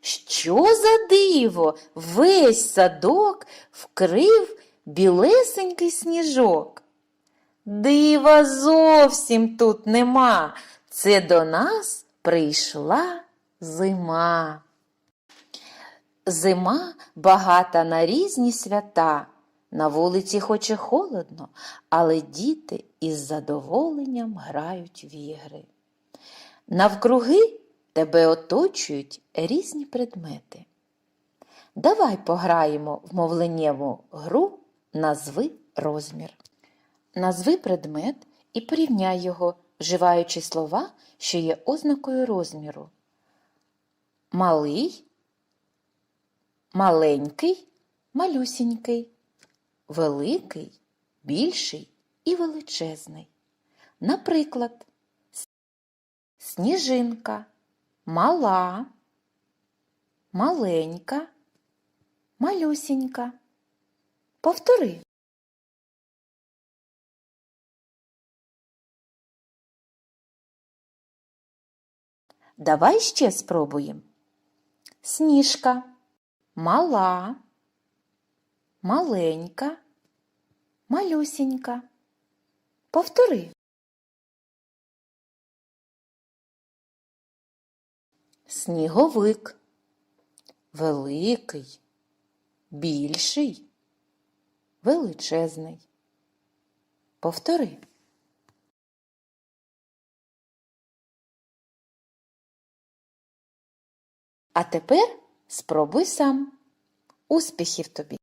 Що за диво? Весь садок вкрив білесенький сніжок. Дива зовсім тут нема. Це до нас прийшла зима. Зима багата на різні свята. На вулиці хоч і холодно, але діти із задоволенням грають в ігри. Навкруги тебе оточують різні предмети. Давай пограємо в мовленнєву гру назви розмір. Назви предмет і порівняй його, вживаючи слова, що є ознакою розміру. Малий, маленький, малюсінький, великий, більший і величезний. Наприклад, сніжинка, мала, маленька, малюсінька. Повтори. Давай ще спробуємо. Сніжка, мала, маленька, малюсінька. Повтори. Сніговик. Великий, більший, величезний. Повтори. А тепер спробуй сам. Успіхів тобі!